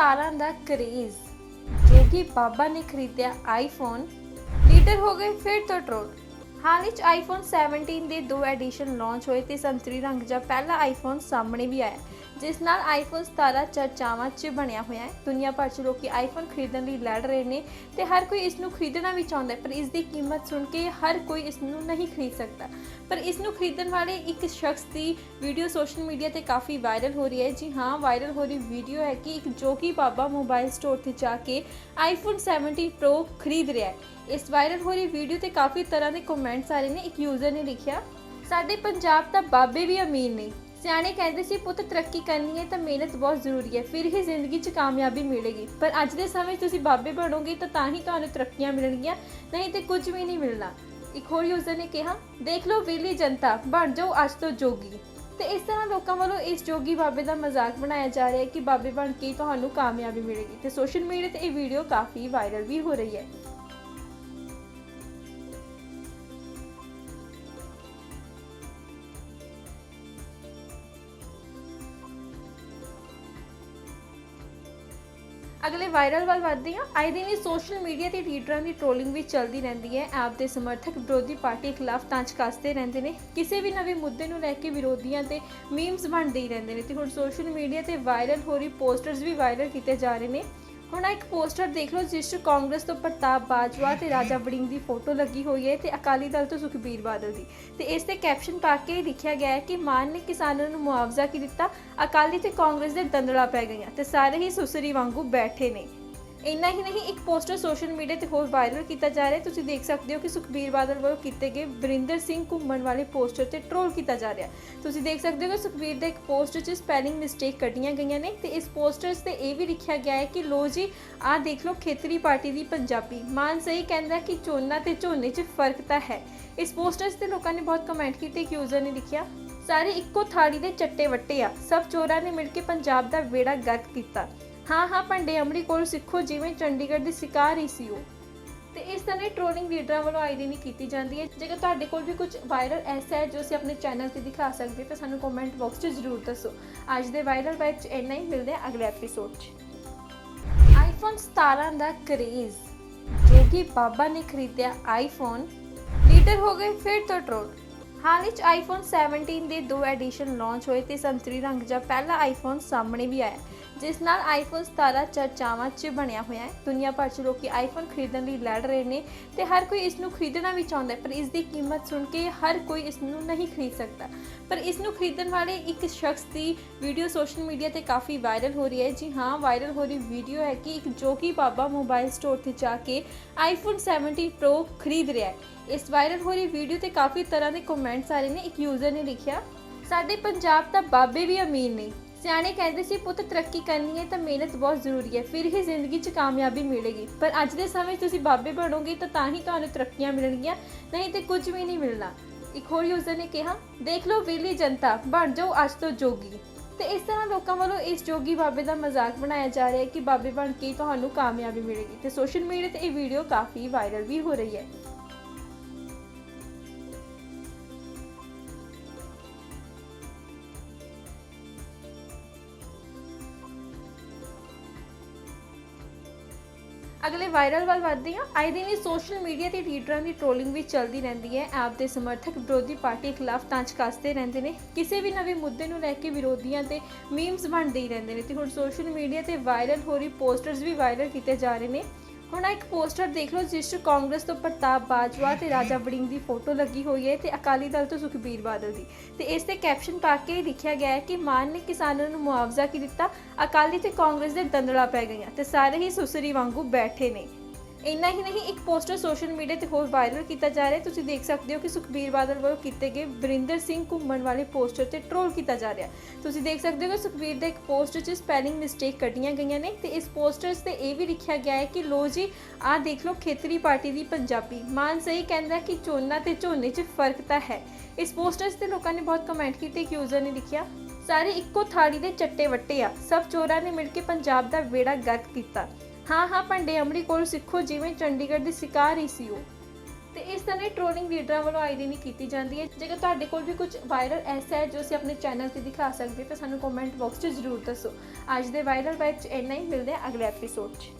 17 ਦਾ craze. ਜੋ ਕਿ ਬਾਬਾ ਨੇ ਖਰੀਦਿਆ ਆਈਫੋਨ ਲੀਡਰ ਹੋ ਗਏ ਫਿਰ ਤੋਂ ਟਰੋਲ। ਹਾਲ ਵਿੱਚ ਆਈਫੋਨ 17 ਦੇ ਦੋ ਐਡੀਸ਼ਨ ਲਾਂਚ ਹੋਏ ਤੇ ਸੰਤਰੀ ਰੰਗ ਦਾ ਪਹਿਲਾ ਆਈਫੋਨ ਸਾਹਮਣੇ ਵੀ ਆਇਆ। ਜਿਸ ਨਾਲ ਆਈਫੋਨ 17 ਚਰਚਾਵਾਂ 'ਚ ਬਣਿਆ ਹੋਇਆ ਹੈ। ਦੁਨੀਆ ਭਰ 'ਚ ਲੋਕੀ ਆਈਫੋਨ ਖਰੀਦਣ ਲਈ ਲੜ ਰਹੇ ਨੇ ਤੇ ਹਰ ਕੋਈ ਇਸ ਨੂੰ ਖਰੀਦਣਾ ਵੀ ਚਾਹੁੰਦਾ ਹੈ, ਪਰ ਇਸ ਦੀ ਕੀਮਤ ਸੁਣ ਕੇ ਹਰ ਕੋਈ ਇਸ ਨੂੰ ਨਹੀਂ ਖਰੀਦ ਸਕਦਾ। ਪਰ ਇਸ ਨੂੰ ਖਰੀਦਣ ਵਾਲੇ ਇੱਕ ਸ਼ਖਸ ਦੀ ਵੀਡੀਓ ਸੋਸ਼ਲ ਮੀਡੀਆ ਤੇ ਕਾਫੀ ਵਾਇਰਲ ਹੋ ਰਹੀ ਹੈ। ਜੀ ਹਾਂ, ਵਾਇਰਲ ਹੋ ਰਹੀ ਵੀਡੀਓ ਹੈ ਕਿ ਇੱਕ ਜੋਗੀ ਬਾਬਾ ਮੋਬਾਈਲ ਸਟੋਰ ਤੇ ਜਾ ਕੇ ਆਈਫੋਨ 17 ਪ੍ਰੋ ਖਰੀਦ ਰਿਹਾ ਹੈ। ਇਸ ਵਾਇਰਲ ਹੋ ਰਹੀ ਵੀਡੀਓ ਤੇ ਕਾਫੀ ਤਰ੍ਹਾਂ ਦੇ ਕਮੈਂਟਸ ਆ ਰਹੇ ਨੇ। ਇੱਕ ਯੂਜ਼ਰ ਨੇ ਲਿਖਿਆ, ਸਾਡੇ ਪੰਜਾਬ ਦਾ ਬਾਬੇ ਵੀ ਅਮੀਰ ਨੇ। ਸਿਆਣੇ ਕਹਿੰਦੇ ਸੀ, ਪੁੱਤ, ਤਰੱਕੀ ਕਰਨੀ ਹੈ ਤਾਂ ਮਿਹਨਤ ਬਹੁਤ ਜ਼ਰੂਰੀ ਹੈ, ਫਿਰ ਹੀ ਜ਼ਿੰਦਗੀ 'ਚ ਕਾਮਯਾਬੀ ਮਿਲੇਗੀ। ਪਰ ਅੱਜ ਦੇ ਸਮੇਂ 'ਚ ਤੁਸੀਂ ਬਾਬੇ ਬਣੋਗੇ ਤਾਂ ਤਾਂ ਹੀ ਤੁਹਾਨੂੰ ਤਰੱਕੀਆਂ ਮਿਲਣਗੀਆਂ, ਨਹੀਂ ਤੇ ਕੁਝ ਵੀ ਨਹੀਂ ਮਿਲਣਾ। ਇੱਕ ਹੋਰ ਯੂਜ਼ਰ ਨੇ ਕਿਹਾ, ਦੇਖ ਲਓ ਵਿਹਲੀ ਜਨਤਾ, ਬਣ ਜਾਓ ਅੱਜ ਤੋਂ ਜੋਗੀ। ਤੇ ਇਸ ਤਰ੍ਹਾਂ ਲੋਕਾਂ ਵੱਲੋਂ ਇਸ ਜੋਗੀ ਬਾਬੇ ਦਾ ਮਜ਼ਾਕ ਬਣਾਇਆ ਜਾ ਰਿਹਾ ਹੈ ਕਿ ਬਾਬੇ ਬਣ ਕੇ ਤੁਹਾਨੂੰ ਕਾਮਯਾਬੀ ਮਿਲੇਗੀ। ਤੇ ਸੋਸ਼ਲ ਮੀਡੀਆ ਤੇ ਇਹ ਵੀਡੀਓ ਕਾਫੀ ਵਾਇਰਲ ਵੀ ਹੋ ਰਹੀ ਹੈ। ਅਗਲੇ ਵਾਇਰਲ ਵੱਲ ਵੱਧਦੇ ਹਾਂ। ਆਏ ਦਿਨ ਹੀ ਸੋਸ਼ਲ ਮੀਡੀਆ ਤੇ ਲੀਡਰਾਂ ਦੀ ਟ੍ਰੋਲਿੰਗ ਵੀ ਚੱਲਦੀ ਰਹਿੰਦੀ ਹੈ। ਆਪ ਦੇ ਸਮਰਥਕ ਵਿਰੋਧੀ ਪਾਰਟੀ ਖਿਲਾਫ ਤਾਂਚ ਕੱਸਦੇ ਰਹਿੰਦੇ ਨੇ। ਕਿਸੇ ਵੀ ਨਵੇਂ ਮੁੱਦੇ ਨੂੰ ਲੈ ਕੇ ਵਿਰੋਧੀਆਂ ਤੇ ਮੀਮਸ ਬਣਦੇ ਹੀ ਰਹਿੰਦੇ ਨੇ ਤੇ ਹੁਣ ਸੋਸ਼ਲ ਮੀਡੀਆ ਤੇ ਵਾਇਰਲ ਹੋ ਰਹੀ ਪੋਸਟਰਸ ਵੀ ਵਾਇਰਲ ਕੀਤੇ ਜਾ ਰਹੇ ਨੇ। ਹੁਣ ਆਹ ਇੱਕ ਪੋਸਟਰ ਦੇਖ ਲਓ, ਜਿਸ 'ਚ ਕਾਂਗਰਸ ਤੋਂ ਪ੍ਰਤਾਪ ਬਾਜਵਾ ਤੇ ਰਾਜਾ ਵੜਿੰਗ ਦੀ ਫੋਟੋ ਲੱਗੀ ਹੋਈ ਹੈ ਤੇ ਅਕਾਲੀ ਦਲ ਤੋਂ ਸੁਖਬੀਰ ਬਾਦਲ ਦੀ। ਤੇ ਇਸ ਤੇ ਕੈਪਸ਼ਨ ਪਾ ਕੇ ਲਿਖਿਆ ਗਿਆ ਹੈ ਕਿ ਮਾਨ ਨੇ ਕਿਸਾਨਾਂ ਨੂੰ ਮੁਆਵਜ਼ਾ ਕੀ ਦਿੱਤਾ? ਅਕਾਲੀ ਤੇ ਕਾਂਗਰਸ ਦੇ ਦੰਦਲਾ ਪੈ ਗਈਆਂ ਤੇ ਸਾਰੇ ਹੀ ਸੁਸਰੀ ਵਾਂਗੂ ਬੈਠੇ ਨੇ। ਇੰਨਾ ਹੀ ਨਹੀਂ, ਇੱਕ ਪੋਸਟਰ ਸੋਸ਼ਲ ਮੀਡੀਆ ਤੇ ਹੋਰ ਵਾਇਰਲ ਕੀਤਾ ਜਾ ਰਿਹਾ ਤੁਸੀਂ ਦੇਖ ਸਕਦੇ ਹੋ ਕਿ ਸੁਖਬੀਰ ਬਾਦਲ ਵੱਲੋਂ ਕੀਤੇ ਗਏ ਵਰਿੰਦਰ ਸਿੰਘ ਘੁੰਮਣ ਵਾਲੇ ਪੋਸਟਰ ਤੇ ਟ੍ਰੋਲ ਕੀਤਾ ਜਾ ਰਿਹਾ ਤੁਸੀਂ ਦੇਖ ਸਕਦੇ ਹੋ ਕਿ ਸੁਖਬੀਰ ਦੇ ਇੱਕ ਪੋਸਟਰ 'ਚ ਸਪੈਲਿੰਗ ਮਿਸਟੇਕ ਕੱਢੀਆਂ ਗਈਆਂ ਨੇ ਤੇ ਇਸ ਪੋਸਟਰਸ ਤੇ ਇਹ ਵੀ ਲਿਖਿਆ ਗਿਆ ਹੈ ਕਿ ਲੋ ਜੀ, ਆਹ ਦੇਖ ਲਓ ਖੇਤਰੀ ਪਾਰਟੀ ਦੀ ਪੰਜਾਬੀ। ਮਾਨ ਸਹੀ ਕਹਿੰਦਾ ਕਿ ਝੋਨਾ ਤੇ ਝੋਨੇ 'ਚ ਫ਼ਰਕ ਤਾਂ ਹੈ। ਇਸ ਪੋਸਟਰਸ ਤੇ ਲੋਕਾਂ ਨੇ ਬਹੁਤ ਕਮੈਂਟ ਕੀਤੇ, ਇੱਕ ਯੂਜ਼ਰ ਨੇ ਲਿਖਿਆ, ਸਾਰੇ ਇੱਕੋ ਥਾਲੀ ਦੇ ਚੱਟੇ ਵੱਟੇ ਆ। ਸਭ ਚੋਰਾਂ ਨੇ ਮਿਲ ਕੇ ਪੰਜਾਬ ਦਾ ਵੇੜਾ ਗਰਕ ਕੀਤਾ। ਹਾਂ ਹਾਂ, ਭੰਡੇ ਅਮਰੀ ਕੋਲ ਸਿੱਖੋ, ਜਿਵੇਂ ਚੰਡੀਗੜ੍ਹ ਦੀ ਸਿਕਾਰ ਹੀ ਸੀ ਉਹ। ਤੇ ਇਸ ਤਰ੍ਹਾਂ ਟ੍ਰੋਲਿੰਗ ਲੀਡਰਾਂ ਵੱਲੋਂ ਆਈ ਦਿਨ ਕੀਤੀ ਜਾਂਦੀ ਹੈ। ਜੇਕਰ ਤੁਹਾਡੇ ਕੋਲ ਵੀ ਕੁਝ ਵਾਇਰਲ ਐਸਾ ਹੈ ਜੋ ਅਸੀਂ ਆਪਣੇ ਚੈਨਲ ਤੇ ਦਿਖਾ ਸਕਦੇ, ਤਾਂ ਸਾਨੂੰ ਕਮੈਂਟ ਬਾਕਸ 'ਚ ਜ਼ਰੂਰ ਦੱਸੋ। ਅੱਜ ਦੇ ਵਾਇਰਲ ਵਾਈਬ 'ਚ ਇੰਨਾ ਹੀ, ਮਿਲਦੇ ਹਾਂ ਅਗਲੇ ਐਪੀਸੋਡ 'ਚ। ਆਈਫੋਨ 17 ਦਾ ਕਰੇਜ਼ ਜੋ ਕਿ ਬਾਬਾ ਨੇ ਖਰੀਦਿਆ ਆਈਫੋਨ ਲੀਡਰ ਹੋ ਗਏ, ਫਿਰ ਤੋਂ ਟਰੋਲ ਹਾਲ ਵਿੱਚ ਆਈਫੋਨ 17 ਦੇ ਦੋ ਐਡੀਸ਼ਨ ਲਾਂਚ ਹੋਏ ਤੇ ਸੰਤਰੀ ਰੰਗ ਦਾ ਪਹਿਲਾ ਆਈਫੋਨ ਸਾਹਮਣੇ ਵੀ ਆਇਆ। ਜਿਸ ਨਾਲ ਆਈਫੋਨ 17 ਚਰਚਾਵਾਂ 'ਚ ਬਣਿਆ ਹੋਇਆ ਹੈ। ਦੁਨੀਆ ਭਰ 'ਚ ਲੋਕੀ ਆਈਫੋਨ ਖਰੀਦਣ ਲਈ ਲੜ ਰਹੇ ਨੇ ਤੇ ਹਰ ਕੋਈ ਇਸ ਨੂੰ ਖਰੀਦਣਾ ਵੀ ਚਾਹੁੰਦਾ ਹੈ, ਪਰ ਇਸ ਦੀ ਕੀਮਤ ਸੁਣ ਕੇ ਹਰ ਕੋਈ ਇਸ ਨੂੰ ਨਹੀਂ ਖਰੀਦ ਸਕਦਾ। ਪਰ ਇਸ ਨੂੰ ਖਰੀਦਣ ਵਾਲੇ ਇੱਕ ਸ਼ਖਸ ਦੀ ਵੀਡੀਓ ਸੋਸ਼ਲ ਮੀਡੀਆ ਤੇ ਕਾਫੀ ਵਾਇਰਲ ਹੋ ਰਹੀ ਹੈ। ਜੀ ਹਾਂ ਵਾਇਰਲ ਹੋ ਰਹੀ ਵੀਡੀਓ ਹੈ ਕਿ ਇੱਕ ਜੋਗੀ ਬਾਬਾ ਮੋਬਾਈਲ ਸਟੋਰ ਤੇ ਜਾ ਕੇ ਆਈਫੋਨ 17 ਪ੍ਰੋ ਖਰੀਦ ਰਿਹਾ ਹੈ। ਇਸ ਵਾਇਰਲ ਹੋ ਰਹੀ ਵੀਡੀਓ ਤੇ ਕਾਫੀ ਤਰ੍ਹਾਂ ਦੇ ਕਮੈਂਟਸ ਆ ਰਹੇ ਨੇ। ਇੱਕ ਯੂਜ਼ਰ ਨੇ ਲਿਖਿਆ, ਸਾਡੇ ਪੰਜਾਬ ਦਾ ਬਾਬੇ ਵੀ ਅਮੀਰ ਨੇ। ਸਿਆਣੇ ਕਹਿੰਦੇ ਸੀ, ਪੁੱਤ, ਤਰੱਕੀ ਕਰਨੀ ਹੈ ਤਾਂ ਮਿਹਨਤ ਬਹੁਤ ਜ਼ਰੂਰੀ ਹੈ, ਫਿਰ ਹੀ ਜ਼ਿੰਦਗੀ 'ਚ ਕਾਮਯਾਬੀ ਮਿਲੇਗੀ। ਪਰ ਅੱਜ ਦੇ ਸਮੇਂ 'ਚ ਤੁਸੀਂ ਬਾਬੇ ਬਣੋਗੇ ਤਾਂ ਤਾਂ ਹੀ ਤੁਹਾਨੂੰ ਤਰੱਕੀਆਂ ਮਿਲਣਗੀਆਂ, ਨਹੀਂ ਤੇ ਕੁਝ ਵੀ ਨਹੀਂ ਮਿਲਣਾ। ਇੱਕ ਹੋਰ ਯੂਜ਼ਰ ਨੇ ਕਿਹਾ, ਦੇਖ ਲਓ ਵਿਹਲੀ ਜਨਤਾ, ਬਣ ਜਾਓ ਅੱਜ ਤੋਂ ਜੋਗੀ। ਤੇ ਇਸ ਤਰ੍ਹਾਂ ਲੋਕਾਂ ਵੱਲੋਂ ਇਸ ਜੋਗੀ ਬਾਬੇ ਦਾ ਮਜ਼ਾਕ ਬਣਾਇਆ ਜਾ ਰਿਹਾ ਹੈ ਕਿ ਬਾਬੇ ਬਣ ਕੇ ਤੁਹਾਨੂੰ ਕਾਮਯਾਬੀ ਮਿਲੇਗੀ। ਤੇ ਸੋਸ਼ਲ ਮੀਡੀਆ ਤੇ ਇਹ ਵੀਡੀਓ ਕਾਫੀ ਵਾਇਰਲ ਵੀ ਹੋ ਰਹੀ ਹੈ। ਅਗਲੇ ਵਾਇਰਲ ਵੱਲ ਵੱਧਦੇ ਹਾਂ। ਆਏ ਦਿਨ ਹੀ ਸੋਸ਼ਲ ਮੀਡੀਆ ਤੇ ਲੀਡਰਾਂ ਦੀ ਟ੍ਰੋਲਿੰਗ ਵੀ ਚੱਲਦੀ ਰਹਿੰਦੀ ਹੈ। ਆਪ ਦੇ ਸਮਰਥਕ ਵਿਰੋਧੀ ਪਾਰਟੀ ਖਿਲਾਫ ਤਾਂਚ ਕੱਸਦੇ ਰਹਿੰਦੇ ਨੇ। ਕਿਸੇ ਵੀ ਨਵੇਂ ਮੁੱਦੇ ਨੂੰ ਲੈ ਕੇ ਵਿਰੋਧੀਆਂ ਤੇ ਮੀਮਸ ਬਣਦੇ ਹੀ ਰਹਿੰਦੇ ਨੇ ਤੇ ਹੁਣ ਸੋਸ਼ਲ ਮੀਡੀਆ ਤੇ ਵਾਇਰਲ ਹੋ ਰਹੀ ਪੋਸਟਰਸ ਵੀ ਵਾਇਰਲ ਕੀਤੇ ਜਾ ਰਹੇ ਨੇ। ਹੁਣ ਆਹ ਇੱਕ ਪੋਸਟਰ ਦੇਖ ਲਓ, ਜਿਸ 'ਚ ਕਾਂਗਰਸ ਤੋਂ ਪ੍ਰਤਾਪ ਬਾਜਵਾ ਤੇ ਰਾਜਾ ਵੜਿੰਗ ਦੀ ਫੋਟੋ ਲੱਗੀ ਹੋਈ ਹੈ ਤੇ ਅਕਾਲੀ ਦਲ ਤੋਂ ਸੁਖਬੀਰ ਬਾਦਲ ਦੀ। ਤੇ ਇਸ ਤੇ ਕੈਪਸ਼ਨ ਪਾ ਕੇ ਲਿਖਿਆ ਗਿਆ ਹੈ ਕਿ ਮਾਨ ਨੇ ਕਿਸਾਨਾਂ ਨੂੰ ਮੁਆਵਜ਼ਾ ਕੀ ਦਿੱਤਾ? ਅਕਾਲੀ ਤੇ ਕਾਂਗਰਸ ਦੇ ਦੰਦਲਾ ਪੈ ਗਈਆਂ ਤੇ ਸਾਰੇ ਹੀ ਸੁਸਰੀ ਵਾਂਗੂ ਬੈਠੇ ਨੇ। ਇੰਨਾ ਹੀ ਨਹੀਂ, ਇੱਕ ਪੋਸਟਰ ਸੋਸ਼ਲ ਮੀਡੀਆ ਤੇ ਹੋਰ ਵਾਇਰਲ ਕੀਤਾ ਜਾ ਰਿਹਾ ਤੁਸੀਂ ਦੇਖ ਸਕਦੇ ਹੋ ਕਿ ਸੁਖਬੀਰ ਬਾਦਲ ਵੱਲੋਂ ਕੀਤੇ ਗਏ ਵਰਿੰਦਰ ਸਿੰਘ ਘੁੰਮਣ ਵਾਲੇ ਪੋਸਟਰ ਤੇ ਟ੍ਰੋਲ ਕੀਤਾ ਜਾ ਰਿਹਾ ਤੁਸੀਂ ਦੇਖ ਸਕਦੇ ਹੋ ਕਿ ਸੁਖਬੀਰ ਦੇ ਇੱਕ ਪੋਸਟਰ 'ਚ ਸਪੈਲਿੰਗ ਮਿਸਟੇਕ ਕੱਢੀਆਂ ਗਈਆਂ ਨੇ ਤੇ ਇਸ ਪੋਸਟਰਸ ਤੇ ਇਹ ਵੀ ਲਿਖਿਆ ਗਿਆ ਹੈ ਕਿ ਲੋ ਜੀ, ਆਹ ਦੇਖ ਲਓ ਖੇਤਰੀ ਪਾਰਟੀ ਦੀ ਪੰਜਾਬੀ। ਮਾਨ ਸਹੀ ਕਹਿੰਦਾ ਕਿ ਝੋਨਾ ਤੇ ਝੋਨੇ 'ਚ ਫ਼ਰਕ ਤਾਂ ਹੈ। ਇਸ ਪੋਸਟਰਸ ਤੇ ਲੋਕਾਂ ਨੇ ਬਹੁਤ ਕਮੈਂਟ ਕੀਤੇ, ਇੱਕ ਯੂਜ਼ਰ ਨੇ ਲਿਖਿਆ, ਸਾਰੇ ਇੱਕੋ ਥਾਲੀ ਦੇ ਚੱਟੇ ਵੱਟੇ ਆ। ਸਭ ਚੋਰਾਂ ਨੇ ਮਿਲ ਕੇ ਪੰਜਾਬ ਦਾ ਵੇੜਾ ਗਰਕ ਕੀਤਾ। ਹਾਂ ਹਾਂ, ਭੰਡੇ ਅਮਰੀ ਕੋਲ ਸਿੱਖੋ, ਜਿਵੇਂ ਚੰਡੀਗੜ੍ਹ ਦੀ ਸਿਕਾਰ ਹੀ ਸੀ ਉਹ। ਤੇ ਇਸ ਤਰ੍ਹਾਂ ਦੀ ਟ੍ਰੋਲਿੰਗ ਲੀਡਰਾਂ ਵੱਲੋਂ ਆਈ ਦਿਨ ਕੀਤੀ ਜਾਂਦੀ ਹੈ। ਜੇਕਰ ਤੁਹਾਡੇ ਕੋਲ ਵੀ ਕੁਝ ਵਾਇਰਲ ਐਸਾ ਹੈ ਜੋ ਅਸੀਂ ਆਪਣੇ ਚੈਨਲ ਤੇ ਦਿਖਾ ਸਕਦੇ ਤਾਂ ਸਾਨੂੰ ਕਮੈਂਟ ਬਾਕਸ 'ਚ ਜ਼ਰੂਰ ਦੱਸੋ। ਅੱਜ ਦੇ ਵਾਇਰਲ ਬਾਈਟ 'ਚ ਇੰਨਾ ਹੀ, ਮਿਲਦੇ ਹਾਂ ਅਗਲੇ ਐਪੀਸੋਡ 'ਚ।